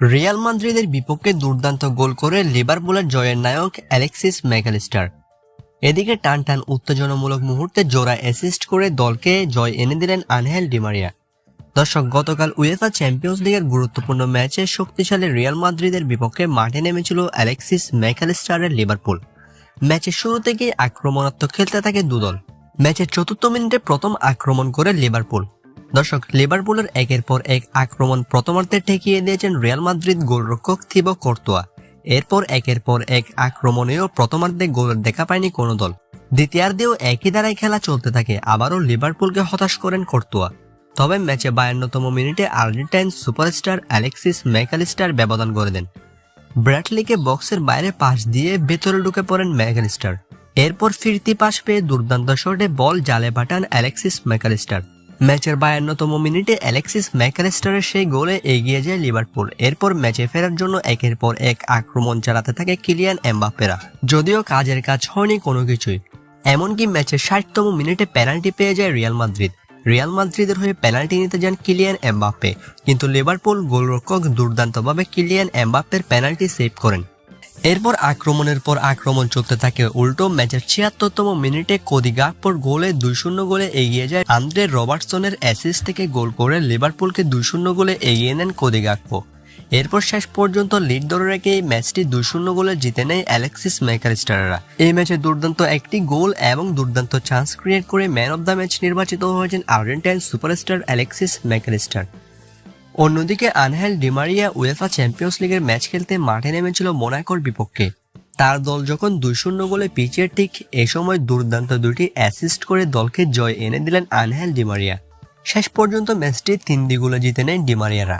Real মাদ্রিদের বিপক্ষে দুর্দান্ত গোল করে লিভারপুলের জয়ের নায়ক অ্যালেক্সিস ম্যাকালিস্টার। এদিকে টান টান উত্তেজনামূলক মুহূর্তে জোড়া অ্যাসিস্ট করে দলকে জয় এনে দিলেন আনহেল ডিমারিয়া দর্শক, গতকাল উয়েফা চ্যাম্পিয়ন্স লিগের গুরুত্বপূর্ণ ম্যাচে শক্তিশালী রিয়াল মাদ্রিদের বিপক্ষে মাঠে নেমেছিল অ্যালেক্সিস ম্যাকালিস্টারের লিভারপুল। ম্যাচের শুরু থেকেই আক্রমণাত্মক খেলতে থাকে দুদল। ম্যাচের চতুর্থ মিনিটে প্রথম আক্রমণ করে লিভারপুল। দর্শক, লিভারপুলের একের পর এক আক্রমণ প্রথমার্ধে ঠেকিয়ে দিয়েছেন রিয়াল মাদ্রিদ গোলরক্ষক থিবো কর্তোয়া। এরপর একের পর এক আক্রমণেও প্রথমার্ধে গোলের দেখা পায়নি কোনো দল। দ্বিতীয়ার্ধেও একই ধারায় খেলা চলতে থাকে, আবারও লিভারপুলকে হতাশ করেন কর্তোয়া। তবে ম্যাচে বায়ান্নতম মিনিটে আর্জেন্টাইন সুপারস্টার অ্যালেক্সিস ম্যাকালিস্টার ব্যবধান করে দেন। ব্র্যাটলিকে বক্সের বাইরে পাশ দিয়ে ভেতরে ঢুকে পড়েন ম্যাকালিস্টার। এরপর ফিরতি পাশ পেয়ে দুর্দান্ত শটে বল জালে পাঠান অ্যালেক্সিস ম্যাকালিস্টার। ম্যাচের বায়ান্নতম মিনিটে অ্যালেক্সিস ম্যাকালিস্টারের সেই গোলে এগিয়ে যায় লিভারপুল। এরপর ম্যাচে ফেরার জন্য একের পর এক আক্রমণ চালাতে থাকে কিলিয়ান এমবাপ্পেরা। যদিও কাজের কাজ হয়নি কোনো কিছুই, এমনকি ম্যাচের ষাটতম মিনিটে পেনাল্টি পেয়ে যায় রিয়াল মাদ্রিদ। রিয়াল মাদ্রিদের হয়ে পেনাল্টি নিতে যান কিলিয়ান এমবাপ্পে, কিন্তু লিভারপুল গোলরক্ষক দুর্দান্তভাবে কিলিয়ান এমবাপ্পের পেনাল্টি সেভ করেন। এরপর আক্রমণের পর আক্রমণ চলতে থাকে। উল্টো ম্যাচের ছিয়াত্তরতম মিনিটে কোদি গাকপোর গোলে দুই শূন্য গোলে এগিয়ে যায় আন্দ্রে রবার্টসনের অ্যাসিস থেকে গোল করে লিভারপুলকে দুই শূন্য গোলে এগিয়ে নেন কোদি গাকপো এরপর শেষ পর্যন্ত লিড ধরে রেখে এই ম্যাচটি দুই শূন্য গোলে জিতে নেয় অ্যালেক্সিস ম্যাকারিস্টাররা এই ম্যাচে দুর্দান্ত একটি গোল এবং দুর্দান্ত চান্স ক্রিয়েট করে ম্যান অব দ্য ম্যাচ নির্বাচিত হয়েছেন Argentine superstar Alexis Mac Allister অন্যদিকে Angel Di Maria UEFA Champions লিগের ম্যাচ খেলতে মাঠে নেমেছিল মোনাকোর বিপক্ষে। তার দল যখন দুই শূন্য গোলে পিছিয়ে ঠিক এ সময় দুর্দান্ত দুটি অ্যাসিস্ট করে দলকে জয় এনে দিলেন আনহেল ডিমারিয়া শেষ পর্যন্ত ম্যাচটি তিন দিগুলো জিতে নেয় ডিমারিয়ারা